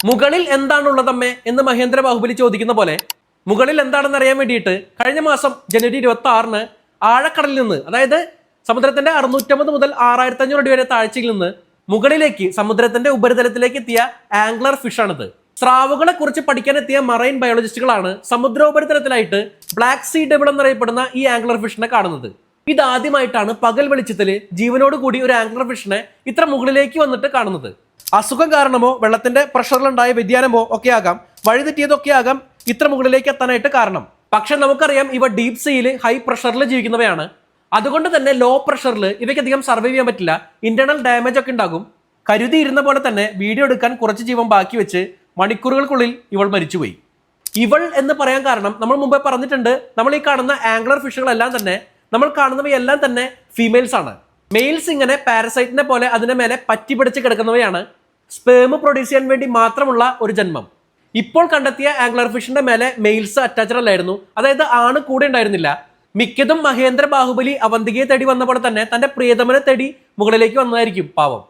മുകളിൽ എന്താണുള്ളതമ്മേ എന്ന് മഹേന്ദ്ര ബാഹുബലി ചോദിക്കുന്ന പോലെ മുകളിൽ എന്താണെന്ന് അറിയാൻ വേണ്ടിയിട്ട് കഴിഞ്ഞ മാസം ജനുവരി ഇരുപത്തി ആറിന് ആഴക്കടലിൽ നിന്ന് അതായത് സമുദ്രത്തിന്റെ അറുന്നൂറ്റമ്പത് മുതൽ ആറായിരത്തി അഞ്ഞൂറ് അടി വരെ താഴ്ചയിൽ നിന്ന് മുകളിലേക്ക് സമുദ്രത്തിന്റെ ഉപരിതലത്തിലേക്ക് എത്തിയ ആംഗ്ലർ ഫിഷ് ആണിത് സ്രാവുകളെ കുറിച്ച് പഠിക്കാൻ എത്തിയ മറൈൻ ബയോളജിസ്റ്റുകളാണ് സമുദ്രോപരിതലത്തിലായിട്ട് ബ്ലാക്ക് സീ ഡബിൾ എന്നറിയപ്പെടുന്ന ഈ ആംഗ്ലർ ഫിഷിനെ കാണുന്നത്. ഇതാദ്യമായിട്ടാണ് പകൽ വെളിച്ചത്തിൽ ജീവനോട് കൂടി ഒരു ആംഗ്ലർ ഫിഷിനെ ഇത്ര മുകളിലേക്ക് വന്നിട്ട് കാണുന്നത്. അസുഖം കാരണമോ വെള്ളത്തിന്റെ പ്രഷറിലുണ്ടായ വ്യതിയാനമോ ഒക്കെ ആകാം വഴിതെറ്റിയതൊക്കെ ആകാം ഇത്ര മുകളിലേക്ക് എത്താനായിട്ട് കാരണം. പക്ഷെ നമുക്കറിയാം ഇവ ഡീപ് സീയിൽ ഹൈ പ്രഷറിൽ ജീവിക്കുന്നവയാണ്. അതുകൊണ്ട് തന്നെ ലോ പ്രഷറിൽ ഇവയ്ക്ക് അധികം സർവൈവ് ചെയ്യാൻ പറ്റില്ല. ഇന്റേണൽ ഡാമേജ് ഒക്കെ ഉണ്ടാകും. കരുതി ഇരുന്ന പോലെ തന്നെ വീഡിയോ എടുക്കാൻ കുറച്ച് ജീവൻ ബാക്കി വെച്ച് മണിക്കൂറുകൾക്കുള്ളിൽ ഇവൾ മരിച്ചുപോയി. ഇവൾ എന്ന് പറയാൻ കാരണം നമ്മൾ മുമ്പേ പറഞ്ഞിട്ടുണ്ട് നമ്മൾ ഈ കാണുന്ന ആംഗ്ലർ ഫിഷുകളെല്ലാം തന്നെ നമ്മൾ കാണുന്നവയെല്ലാം തന്നെ ഫീമെയിൽസ് ആണ്. മെയിൽസ് ഇങ്ങനെ പാരസൈറ്റിനെ പോലെ അതിനെ മേലെ പറ്റി പിടിച്ച് കിടക്കുന്നവയാണ് സ്പേമ് പ്രൊഡ്യൂസ് ചെയ്യാൻ വേണ്ടി മാത്രമുള്ള ഒരു ജന്മം. ഇപ്പോൾ കണ്ടെത്തിയ ആംഗ്ലർ ഫിഷിന്റെ മേലെ മെയിൽസ് അറ്റാച്ചഡ് അല്ലായിരുന്നു. അതായത് ആണ് കൂടെ ഉണ്ടായിരുന്നില്ല. മിക്കതും മഹേന്ദ്ര ബാഹുബലി അവന്തികയെ തേടി വന്ന പോലെ തന്നെ തന്റെ പ്രിയതമനെ തേടി മുകളിലേക്ക് വന്നതായിരിക്കും പാവം.